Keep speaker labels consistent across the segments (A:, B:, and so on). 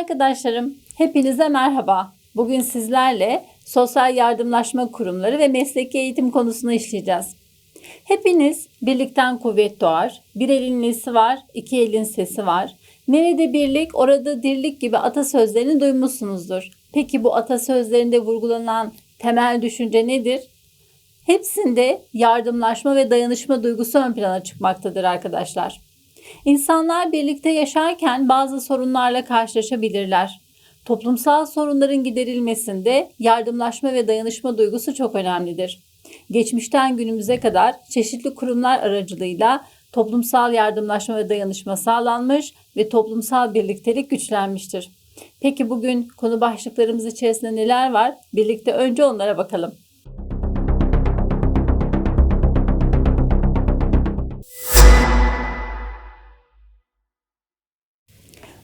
A: arkadaşlarım, hepinize merhaba. Bugün sizlerle sosyal yardımlaşma kurumları ve mesleki eğitim konusunu işleyeceğiz. Hepiniz birlikten kuvvet doğar, bir elin nesi var, iki elin sesi var. Nerede birlik, orada dirlik gibi atasözlerini duymuşsunuzdur. Peki bu atasözlerinde vurgulanan temel düşünce nedir? Hepsinde yardımlaşma ve dayanışma duygusu ön plana çıkmaktadır arkadaşlar. İnsanlar birlikte yaşarken bazı sorunlarla karşılaşabilirler. Toplumsal sorunların giderilmesinde yardımlaşma ve dayanışma duygusu çok önemlidir. Geçmişten günümüze kadar çeşitli kurumlar aracılığıyla toplumsal yardımlaşma ve dayanışma sağlanmış ve toplumsal birliktelik güçlenmiştir. Peki bugün konu başlıklarımız içerisinde neler var? Birlikte önce onlara bakalım.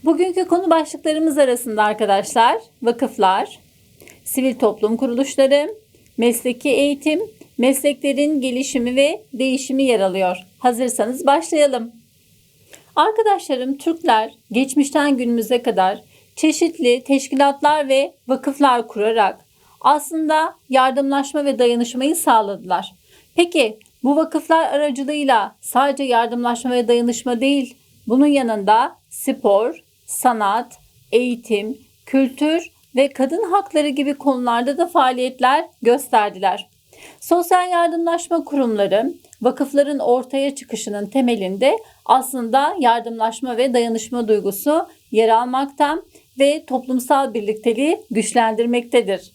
A: Bugünkü konu başlıklarımız arasında arkadaşlar vakıflar, sivil toplum kuruluşları, mesleki eğitim, mesleklerin gelişimi ve değişimi yer alıyor. Hazırsanız başlayalım. Arkadaşlarım Türkler geçmişten günümüze kadar çeşitli teşkilatlar ve vakıflar kurarak aslında yardımlaşma ve dayanışmayı sağladılar. Peki bu vakıflar aracılığıyla sadece yardımlaşma ve dayanışma değil, bunun yanında spor, sanat, eğitim, kültür ve kadın hakları gibi konularda da faaliyetler gösterdiler. Sosyal yardımlaşma kurumları vakıfların ortaya çıkışının temelinde aslında yardımlaşma ve dayanışma duygusu yer almakta ve toplumsal birlikteliği güçlendirmektedir.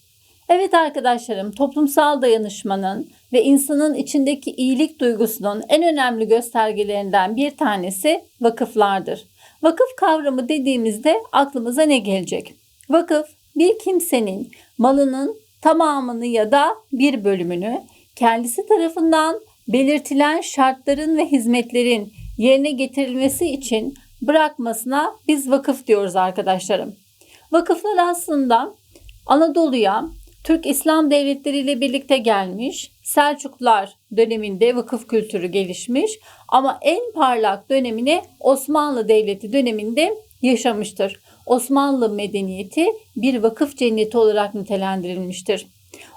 A: Evet arkadaşlarım, toplumsal dayanışmanın ve insanın içindeki iyilik duygusunun en önemli göstergelerinden bir tanesi vakıflardır. Vakıf kavramı dediğimizde aklımıza ne gelecek? Vakıf bir kimsenin malının tamamını ya da bir bölümünü kendisi tarafından belirtilen şartların ve hizmetlerin yerine getirilmesi için bırakmasına biz vakıf diyoruz arkadaşlarım. Vakıflar aslında Anadolu'ya Türk İslam devletleri ile birlikte gelmiş. Selçuklular döneminde vakıf kültürü gelişmiş ama en parlak dönemini Osmanlı Devleti döneminde yaşamıştır. Osmanlı medeniyeti bir vakıf cenneti olarak nitelendirilmiştir.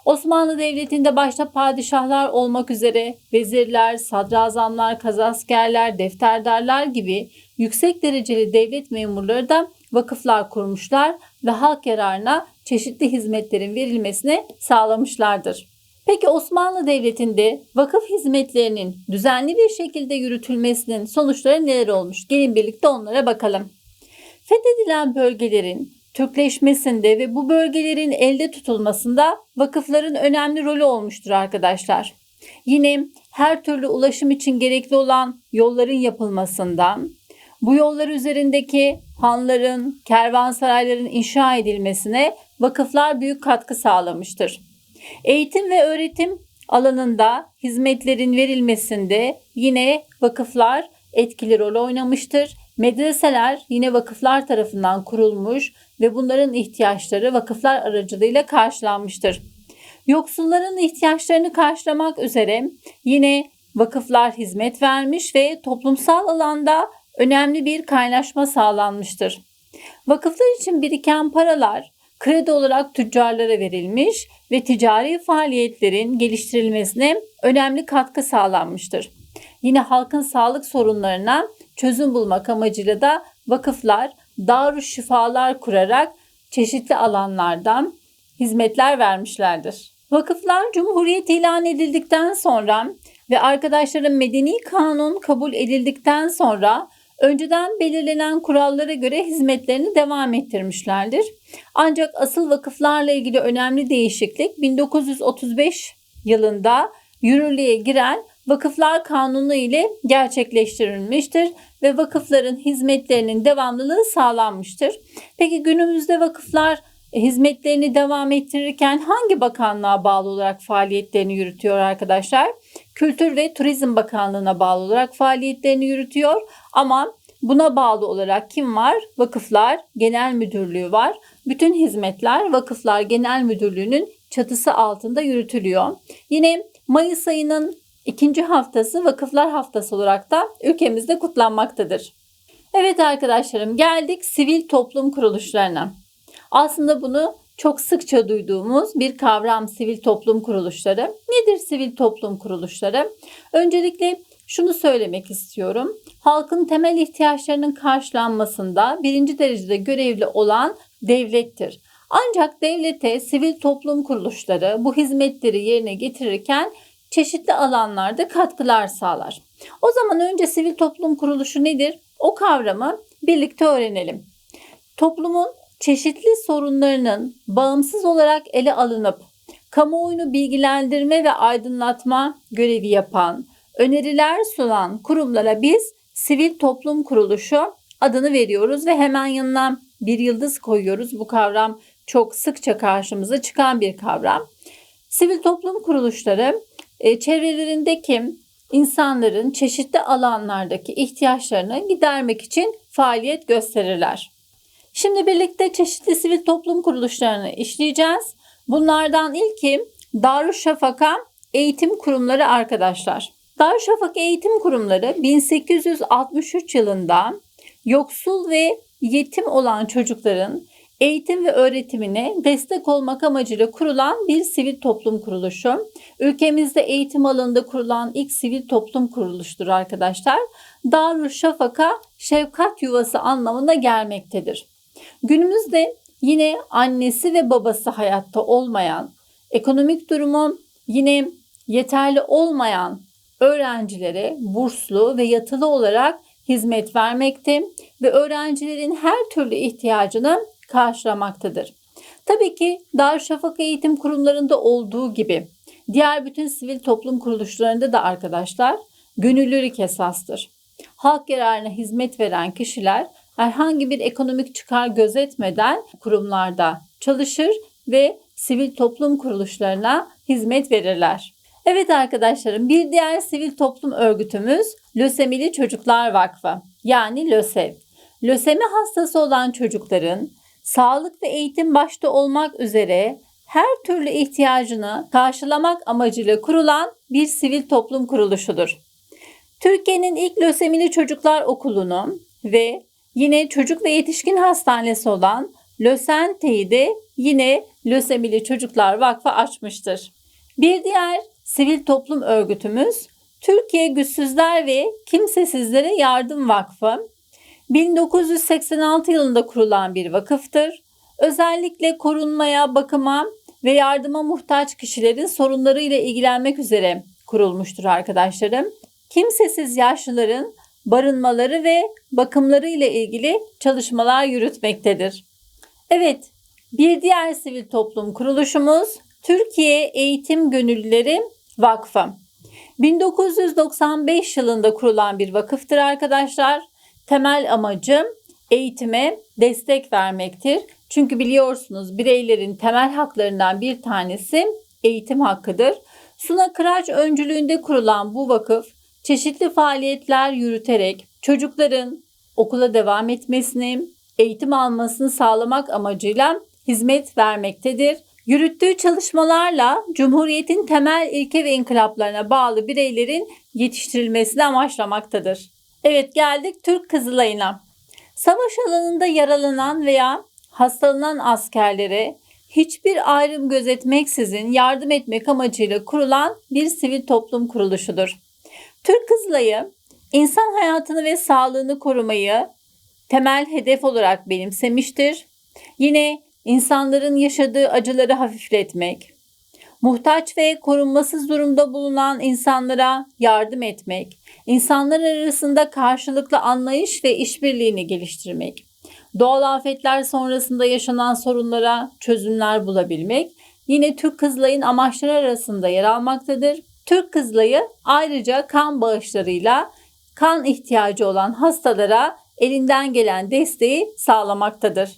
A: Osmanlı Devleti'nde başta padişahlar olmak üzere vezirler, sadrazamlar, kazaskerler, defterdarlar gibi yüksek dereceli devlet memurları da vakıflar kurmuşlar ve halk yararına çeşitli hizmetlerin verilmesini sağlamışlardır. Peki Osmanlı Devleti'nde vakıf hizmetlerinin düzenli bir şekilde yürütülmesinin sonuçları neler olmuş? Gelin birlikte onlara bakalım. Fethedilen bölgelerin Türkleşmesinde ve bu bölgelerin elde tutulmasında vakıfların önemli rolü olmuştur arkadaşlar. Yine her türlü ulaşım için gerekli olan yolların yapılmasından, bu yollar üzerindeki hanların, kervansarayların inşa edilmesine vakıflar büyük katkı sağlamıştır. Eğitim ve öğretim alanında hizmetlerin verilmesinde yine vakıflar etkili rol oynamıştır. Medreseler yine vakıflar tarafından kurulmuş ve bunların ihtiyaçları vakıflar aracılığıyla karşılanmıştır. Yoksulların ihtiyaçlarını karşılamak üzere yine vakıflar hizmet vermiş ve toplumsal alanda önemli bir kaynaşma sağlanmıştır. Vakıflar için biriken paralar kredi olarak tüccarlara verilmiş ve ticari faaliyetlerin geliştirilmesine önemli katkı sağlanmıştır. Yine halkın sağlık sorunlarına çözüm bulmak amacıyla da vakıflar daru şifalar kurarak çeşitli alanlardan hizmetler vermişlerdir. Vakıflar Cumhuriyet ilan edildikten sonra ve arkadaşların medeni kanun kabul edildikten sonra önceden belirlenen kurallara göre hizmetlerini devam ettirmişlerdir. Ancak asıl vakıflarla ilgili önemli değişiklik 1935 yılında yürürlüğe giren Vakıflar Kanunu ile gerçekleştirilmiştir ve vakıfların hizmetlerinin devamlılığı sağlanmıştır. Peki günümüzde vakıflar hizmetlerini devam ettirirken hangi bakanlığa bağlı olarak faaliyetlerini yürütüyor arkadaşlar? Kültür ve Turizm Bakanlığı'na bağlı olarak faaliyetlerini yürütüyor ama buna bağlı olarak kim var? Vakıflar Genel Müdürlüğü var. Bütün hizmetler Vakıflar Genel Müdürlüğü'nün çatısı altında yürütülüyor. Yine Mayıs ayının ikinci haftası Vakıflar Haftası olarak da ülkemizde kutlanmaktadır. Evet arkadaşlarım geldik sivil toplum kuruluşlarına. Aslında bunu çok sıkça duyduğumuz bir kavram sivil toplum kuruluşları. Nedir sivil toplum kuruluşları? Öncelikle şunu söylemek istiyorum. Halkın temel ihtiyaçlarının karşılanmasında birinci derecede görevli olan devlettir. Ancak devlete sivil toplum kuruluşları bu hizmetleri yerine getirirken çeşitli alanlarda katkılar sağlar. O zaman önce sivil toplum kuruluşu nedir? O kavramı birlikte öğrenelim. Toplumun çeşitli sorunlarının bağımsız olarak ele alınıp kamuoyunu bilgilendirme ve aydınlatma görevi yapan, öneriler sunan kurumlara biz sivil toplum kuruluşu adını veriyoruz ve hemen yanına bir yıldız koyuyoruz. Bu kavram çok sıkça karşımıza çıkan bir kavram. Sivil toplum kuruluşları e, çevrelerindeki insanların çeşitli alanlardaki ihtiyaçlarını gidermek için faaliyet gösterirler. Şimdi birlikte çeşitli sivil toplum kuruluşlarını işleyeceğiz. Bunlardan ilki Darüşşafaka Eğitim Kurumları arkadaşlar. Darüşşafaka Eğitim Kurumları 1863 yılında yoksul ve yetim olan çocukların eğitim ve öğretimine destek olmak amacıyla kurulan bir sivil toplum kuruluşu. Ülkemizde eğitim alanında kurulan ilk sivil toplum kuruluştur arkadaşlar. Darüşşafaka şefkat yuvası anlamına gelmektedir. Günümüzde yine annesi ve babası hayatta olmayan, ekonomik durumu yine yeterli olmayan öğrencilere burslu ve yatılı olarak hizmet vermekte ve öğrencilerin her türlü ihtiyacını karşılamaktadır. Tabii ki Darüşşafaka eğitim kurumlarında olduğu gibi diğer bütün sivil toplum kuruluşlarında da arkadaşlar gönüllülük esastır. Halk yararına hizmet veren kişiler herhangi bir ekonomik çıkar gözetmeden kurumlarda çalışır ve sivil toplum kuruluşlarına hizmet verirler. Evet arkadaşlarım bir diğer sivil toplum örgütümüz Lösemili Çocuklar Vakfı yani LÖSEV. Lösemi hastası olan çocukların sağlık ve eğitim başta olmak üzere her türlü ihtiyacını karşılamak amacıyla kurulan bir sivil toplum kuruluşudur. Türkiye'nin ilk lösemili çocuklar okulunu ve yine çocuk ve yetişkin hastanesi olan Lösente'yi de yine Lösemili Çocuklar Vakfı açmıştır. Bir diğer sivil toplum örgütümüz Türkiye Güçsüzler ve Kimsesizlere Yardım Vakfı 1986 yılında kurulan bir vakıftır. Özellikle korunmaya, bakıma ve yardıma muhtaç kişilerin sorunlarıyla ilgilenmek üzere kurulmuştur arkadaşlarım. Kimsesiz yaşlıların barınmaları ve bakımları ile ilgili çalışmalar yürütmektedir. Evet, bir diğer sivil toplum kuruluşumuz Türkiye Eğitim Gönüllüleri Vakfı. 1995 yılında kurulan bir vakıftır arkadaşlar. Temel amacı eğitime destek vermektir. Çünkü biliyorsunuz bireylerin temel haklarından bir tanesi eğitim hakkıdır. Suna Kıraç öncülüğünde kurulan bu vakıf çeşitli faaliyetler yürüterek çocukların okula devam etmesini, eğitim almasını sağlamak amacıyla hizmet vermektedir. Yürüttüğü çalışmalarla Cumhuriyet'in temel ilke ve inkılaplarına bağlı bireylerin yetiştirilmesini amaçlamaktadır. Evet geldik Türk Kızılay'ına. Savaş alanında yaralanan veya hastalanan askerlere hiçbir ayrım gözetmeksizin yardım etmek amacıyla kurulan bir sivil toplum kuruluşudur. Türk Kızılay'ı insan hayatını ve sağlığını korumayı temel hedef olarak benimsemiştir. Yine insanların yaşadığı acıları hafifletmek, muhtaç ve korunmasız durumda bulunan insanlara yardım etmek, insanlar arasında karşılıklı anlayış ve işbirliğini geliştirmek, doğal afetler sonrasında yaşanan sorunlara çözümler bulabilmek yine Türk Kızılay'ın amaçları arasında yer almaktadır. Türk Kızılay'ı ayrıca kan bağışlarıyla kan ihtiyacı olan hastalara elinden gelen desteği sağlamaktadır.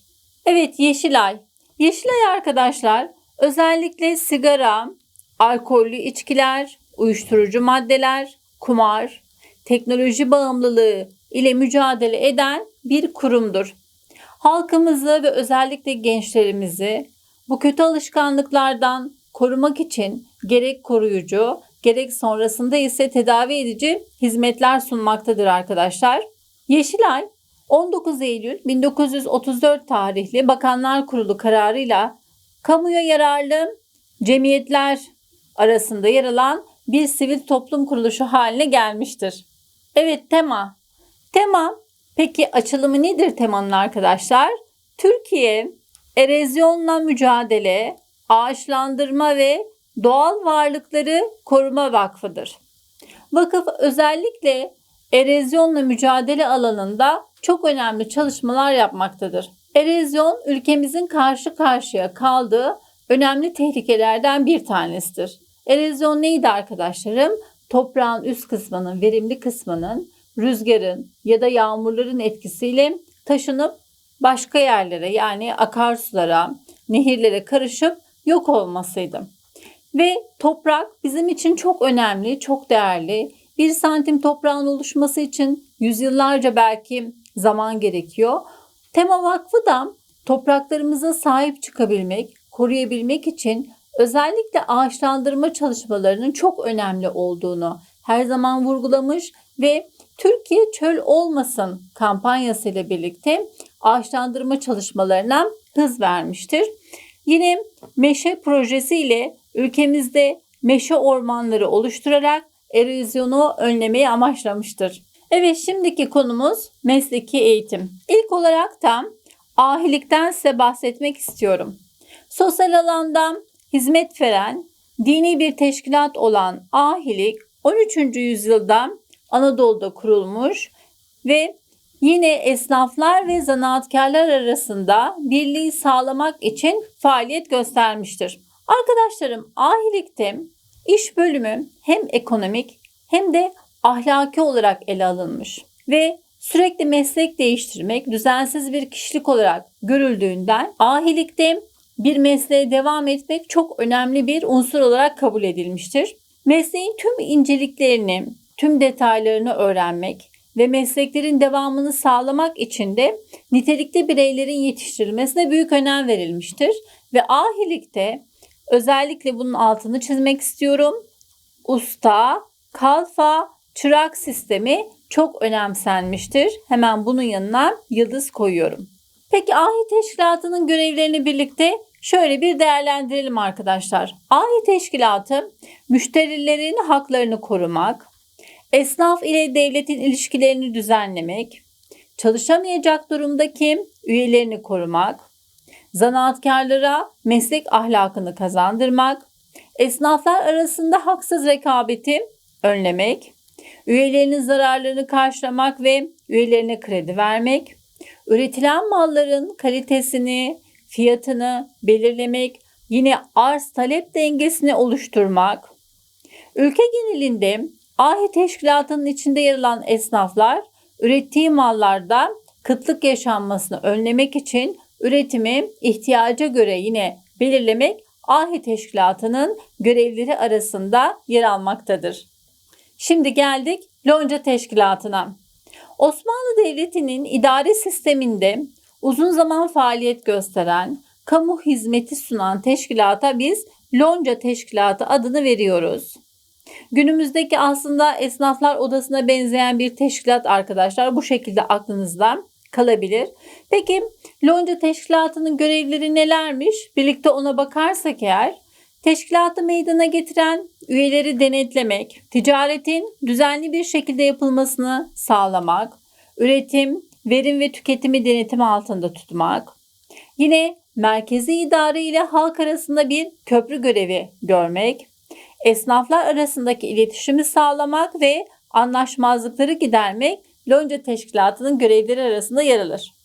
A: Evet Yeşilay. Yeşilay arkadaşlar özellikle sigara, alkollü içkiler, uyuşturucu maddeler, kumar, teknoloji bağımlılığı ile mücadele eden bir kurumdur. Halkımızı ve özellikle gençlerimizi bu kötü alışkanlıklardan korumak için gerek koruyucu, gerek sonrasında ise tedavi edici hizmetler sunmaktadır arkadaşlar. Yeşilay 19 Eylül 1934 tarihli Bakanlar Kurulu kararıyla kamuya yararlı cemiyetler arasında yer alan bir sivil toplum kuruluşu haline gelmiştir. Evet tema. Tema peki açılımı nedir temanın arkadaşlar? Türkiye erozyonla mücadele, ağaçlandırma ve doğal varlıkları koruma vakfıdır. Vakıf özellikle erozyonla mücadele alanında çok önemli çalışmalar yapmaktadır. Erozyon ülkemizin karşı karşıya kaldığı önemli tehlikelerden bir tanesidir. Erozyon neydi arkadaşlarım? Toprağın üst kısmının, verimli kısmının rüzgarın ya da yağmurların etkisiyle taşınıp başka yerlere yani akarsulara, nehirlere karışıp yok olmasıydı. Ve toprak bizim için çok önemli, çok değerli. Bir santim toprağın oluşması için yüzyıllarca belki zaman gerekiyor. Tema Vakfı da topraklarımıza sahip çıkabilmek, koruyabilmek için özellikle ağaçlandırma çalışmalarının çok önemli olduğunu her zaman vurgulamış ve Türkiye çöl olmasın kampanyası ile birlikte ağaçlandırma çalışmalarına hız vermiştir. Yine meşe projesi ile ülkemizde meşe ormanları oluşturarak erozyonu önlemeyi amaçlamıştır. Evet şimdiki konumuz mesleki eğitim. İlk olarak da ahilikten size bahsetmek istiyorum. Sosyal alanda hizmet veren dini bir teşkilat olan ahilik 13. yüzyılda Anadolu'da kurulmuş ve yine esnaflar ve zanaatkarlar arasında birliği sağlamak için faaliyet göstermiştir. Arkadaşlarım ahilikte iş bölümü hem ekonomik hem de ahlaki olarak ele alınmış ve sürekli meslek değiştirmek düzensiz bir kişilik olarak görüldüğünden ahilikte bir mesleğe devam etmek çok önemli bir unsur olarak kabul edilmiştir. Mesleğin tüm inceliklerini, tüm detaylarını öğrenmek ve mesleklerin devamını sağlamak için de nitelikli bireylerin yetiştirilmesine büyük önem verilmiştir. Ve ahilikte özellikle bunun altını çizmek istiyorum. Usta, kalfa, çırak sistemi çok önemsenmiştir. Hemen bunun yanına yıldız koyuyorum. Peki ahi teşkilatının görevlerini birlikte şöyle bir değerlendirelim arkadaşlar. Ahi teşkilatı müşterilerin haklarını korumak, esnaf ile devletin ilişkilerini düzenlemek, çalışamayacak durumdaki üyelerini korumak, zanaatkarlara meslek ahlakını kazandırmak, esnaflar arasında haksız rekabeti önlemek, üyelerinin zararlarını karşılamak ve üyelerine kredi vermek, üretilen malların kalitesini, fiyatını belirlemek, yine arz talep dengesini oluşturmak, ülke genelinde ahi teşkilatının içinde yer alan esnaflar ürettiği mallarda kıtlık yaşanmasını önlemek için üretimi ihtiyaca göre yine belirlemek ahi teşkilatının görevleri arasında yer almaktadır. Şimdi geldik lonca teşkilatına. Osmanlı Devleti'nin idari sisteminde uzun zaman faaliyet gösteren, kamu hizmeti sunan teşkilata biz lonca teşkilatı adını veriyoruz. Günümüzdeki aslında esnaflar odasına benzeyen bir teşkilat arkadaşlar bu şekilde aklınızda kalabilir. Peki lonca teşkilatının görevleri nelermiş? Birlikte ona bakarsak eğer teşkilatı meydana getiren üyeleri denetlemek, ticaretin düzenli bir şekilde yapılmasını sağlamak, üretim, verim ve tüketimi denetim altında tutmak, yine merkezi idare ile halk arasında bir köprü görevi görmek, esnaflar arasındaki iletişimi sağlamak ve anlaşmazlıkları gidermek lonca teşkilatının görevleri arasında yer alır.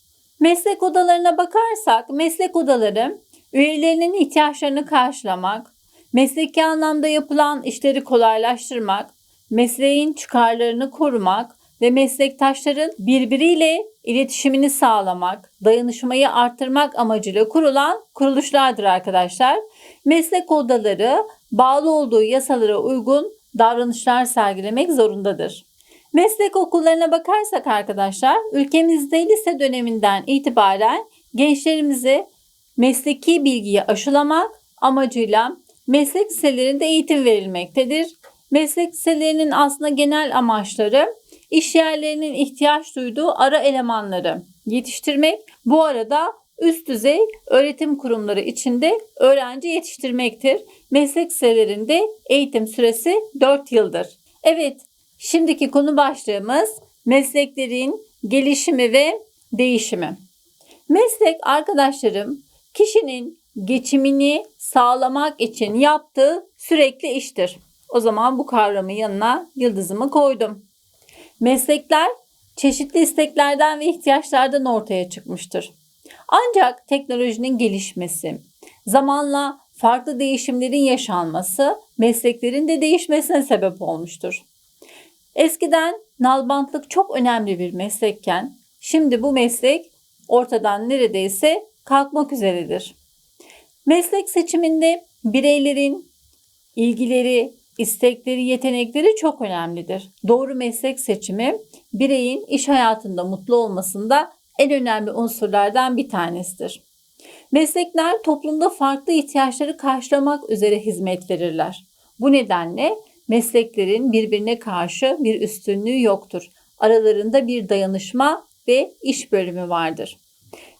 A: Meslek odalarına bakarsak meslek odaları üyelerinin ihtiyaçlarını karşılamak, mesleki anlamda yapılan işleri kolaylaştırmak, mesleğin çıkarlarını korumak ve meslektaşların birbiriyle iletişimini sağlamak, dayanışmayı arttırmak amacıyla kurulan kuruluşlardır arkadaşlar. Meslek odaları bağlı olduğu yasalara uygun davranışlar sergilemek zorundadır. Meslek okullarına bakarsak arkadaşlar, ülkemizde lise döneminden itibaren gençlerimizi mesleki bilgiyi aşılamak amacıyla meslek liselerinde eğitim verilmektedir. Meslek liselerinin aslında genel amaçları iş yerlerinin ihtiyaç duyduğu ara elemanları yetiştirmek. Bu arada üst düzey öğretim kurumları içinde öğrenci yetiştirmektir. Meslek liselerinde eğitim süresi 4 yıldır. Evet, şimdiki konu başlığımız mesleklerin gelişimi ve değişimi. Meslek arkadaşlarım kişinin geçimini sağlamak için yaptığı sürekli iştir. O zaman bu kavramın yanına yıldızımı koydum. Meslekler çeşitli isteklerden ve ihtiyaçlardan ortaya çıkmıştır. Ancak teknolojinin gelişmesi, zamanla farklı değişimlerin yaşanması mesleklerin de değişmesine sebep olmuştur. Eskiden nalbantlık çok önemli bir meslekken şimdi bu meslek ortadan neredeyse kalkmak üzeredir. Meslek seçiminde bireylerin ilgileri, istekleri, yetenekleri çok önemlidir. Doğru meslek seçimi bireyin iş hayatında mutlu olmasında en önemli unsurlardan bir tanesidir. Meslekler toplumda farklı ihtiyaçları karşılamak üzere hizmet verirler. Bu nedenle mesleklerin birbirine karşı bir üstünlüğü yoktur. Aralarında bir dayanışma ve iş bölümü vardır.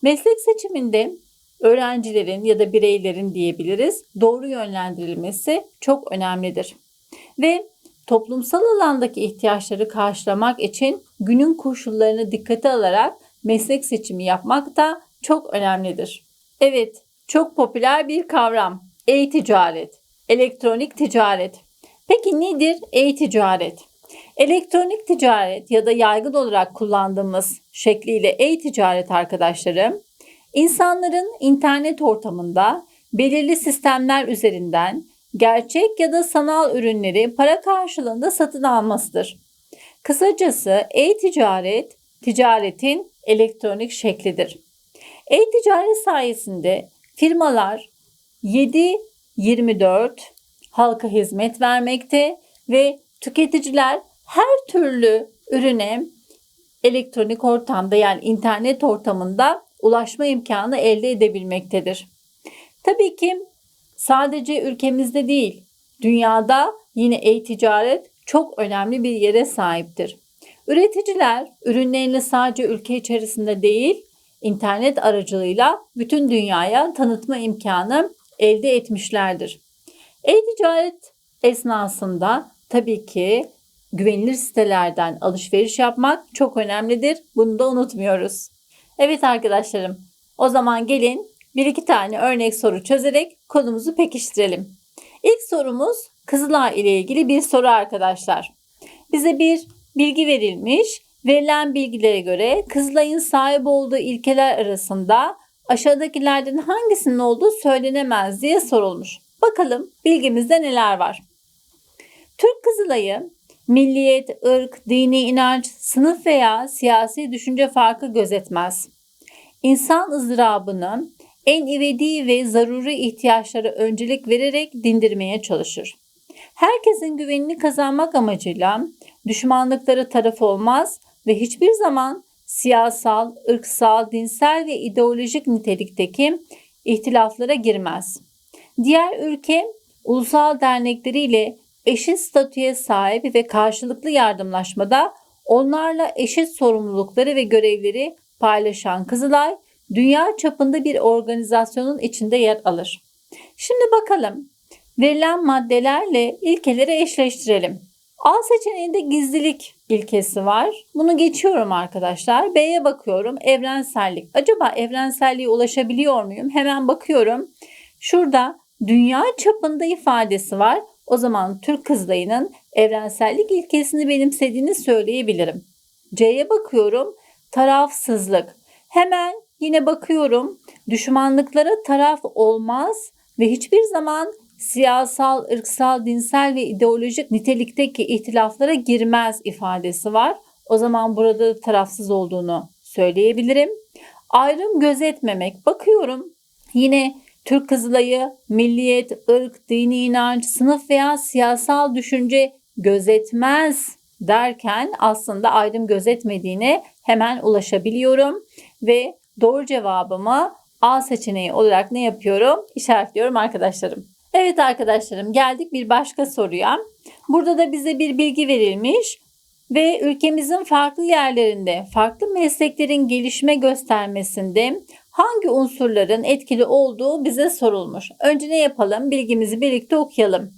A: Meslek seçiminde öğrencilerin ya da bireylerin diyebiliriz doğru yönlendirilmesi çok önemlidir. Ve toplumsal alandaki ihtiyaçları karşılamak için günün koşullarını dikkate alarak meslek seçimi yapmak da çok önemlidir. Evet, çok popüler bir kavram. E-ticaret, elektronik ticaret. Peki nedir e-ticaret? Elektronik ticaret ya da yaygın olarak kullandığımız şekliyle e-ticaret arkadaşlarım, insanların internet ortamında belirli sistemler üzerinden gerçek ya da sanal ürünleri para karşılığında satın almasıdır. Kısacası e-ticaret, ticaretin elektronik şeklidir. E-ticaret sayesinde firmalar 7-24 halka hizmet vermekte ve tüketiciler her türlü ürüne elektronik ortamda yani internet ortamında ulaşma imkanı elde edebilmektedir. Tabii ki sadece ülkemizde değil, dünyada yine e-ticaret çok önemli bir yere sahiptir. Üreticiler ürünlerini sadece ülke içerisinde değil, internet aracılığıyla bütün dünyaya tanıtma imkanı elde etmişlerdir. E-ticaret esnasında tabii ki güvenilir sitelerden alışveriş yapmak çok önemlidir. Bunu da unutmuyoruz. Evet arkadaşlarım, o zaman gelin bir iki tane örnek soru çözerek konumuzu pekiştirelim. İlk sorumuz Kızılay ile ilgili bir soru arkadaşlar. Bize bir bilgi verilmiş. Verilen bilgilere göre Kızılay'ın sahip olduğu ilkeler arasında aşağıdakilerden hangisinin olduğu söylenemez diye sorulmuş. Bakalım bilgimizde neler var. Türk Kızılay'ı milliyet, ırk, dini inanç, sınıf veya siyasi düşünce farkı gözetmez. İnsan ızdırabını en ivedi ve zaruri ihtiyaçlara öncelik vererek dindirmeye çalışır. Herkesin güvenini kazanmak amacıyla düşmanlıkları taraf olmaz ve hiçbir zaman siyasal, ırksal, dinsel ve ideolojik nitelikteki ihtilaflara girmez. Diğer ülke ulusal dernekleriyle eşit statüye sahip ve karşılıklı yardımlaşmada onlarla eşit sorumlulukları ve görevleri paylaşan Kızılay, dünya çapında bir organizasyonun içinde yer alır. Şimdi bakalım verilen maddelerle ilkeleri eşleştirelim. A seçeneğinde gizlilik ilkesi var. Bunu geçiyorum arkadaşlar. B'ye bakıyorum. Evrensellik. Acaba evrenselliğe ulaşabiliyor muyum? Hemen bakıyorum. Şurada dünya çapında ifadesi var. O zaman Türk kızlayının evrensellik ilkesini benimsediğini söyleyebilirim. C'ye bakıyorum. Tarafsızlık. Hemen yine bakıyorum. Düşmanlıklara taraf olmaz ve hiçbir zaman siyasal, ırksal, dinsel ve ideolojik nitelikteki ihtilaflara girmez ifadesi var. O zaman burada da tarafsız olduğunu söyleyebilirim. Ayrım gözetmemek. Bakıyorum yine Türk Kızılayı milliyet, ırk, dini inanç, sınıf veya siyasal düşünce gözetmez derken aslında ayrım gözetmediğine hemen ulaşabiliyorum ve doğru cevabımı A seçeneği olarak ne yapıyorum? İşaretliyorum arkadaşlarım. Evet arkadaşlarım geldik bir başka soruya. Burada da bize bir bilgi verilmiş. Ve ülkemizin farklı yerlerinde farklı mesleklerin gelişme göstermesinde hangi unsurların etkili olduğu bize sorulmuş. Önce ne yapalım? Bilgimizi birlikte okuyalım.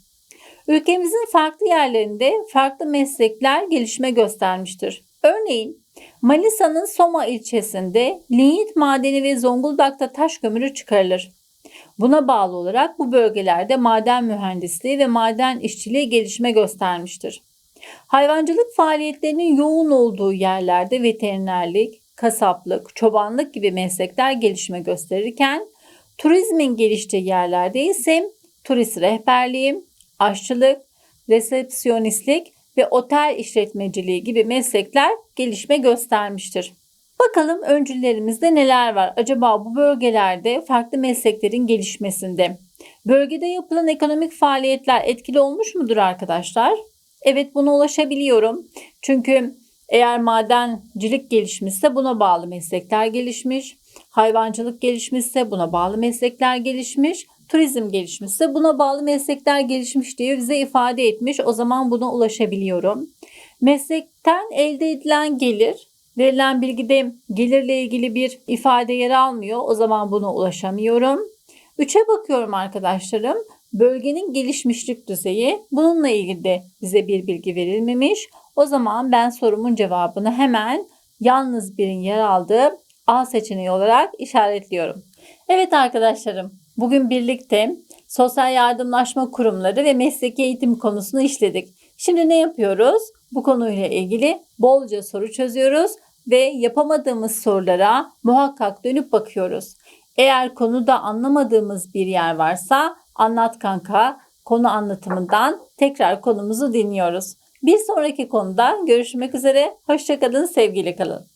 A: Ülkemizin farklı yerlerinde farklı meslekler gelişme göstermiştir. Örneğin Manisa'nın Soma ilçesinde lignit madeni ve Zonguldak'ta taş kömürü çıkarılır. Buna bağlı olarak bu bölgelerde maden mühendisliği ve maden işçiliği gelişme göstermiştir. Hayvancılık faaliyetlerinin yoğun olduğu yerlerde veterinerlik, kasaplık, çobanlık gibi meslekler gelişme gösterirken turizmin geliştiği yerlerde ise turist rehberliği, aşçılık, resepsiyonistlik ve otel işletmeciliği gibi meslekler gelişme göstermiştir. Bakalım öncüllerimizde neler var? Acaba bu bölgelerde farklı mesleklerin gelişmesinde bölgede yapılan ekonomik faaliyetler etkili olmuş mudur arkadaşlar? Evet buna ulaşabiliyorum. Çünkü eğer madencilik gelişmişse buna bağlı meslekler gelişmiş. Hayvancılık gelişmişse buna bağlı meslekler gelişmiş. Turizm gelişmişse buna bağlı meslekler gelişmiş diye bize ifade etmiş. O zaman buna ulaşabiliyorum. Meslekten elde edilen gelir verilen bilgide gelirle ilgili bir ifade yer almıyor. O zaman buna ulaşamıyorum. Üçe bakıyorum arkadaşlarım. Bölgenin gelişmişlik düzeyi. Bununla ilgili de bize bir bilgi verilmemiş. O zaman ben sorumun cevabını hemen yalnız birin yer aldığı A seçeneği olarak işaretliyorum. Evet arkadaşlarım, bugün birlikte sosyal yardımlaşma kurumları ve mesleki eğitim konusunu işledik. Şimdi ne yapıyoruz? Bu konuyla ilgili bolca soru çözüyoruz ve yapamadığımız sorulara muhakkak dönüp bakıyoruz. Eğer konuda anlamadığımız bir yer varsa anlat kanka konu anlatımından tekrar konumuzu dinliyoruz. Bir sonraki konuda görüşmek üzere. Hoşçakalın, sevgili kalın.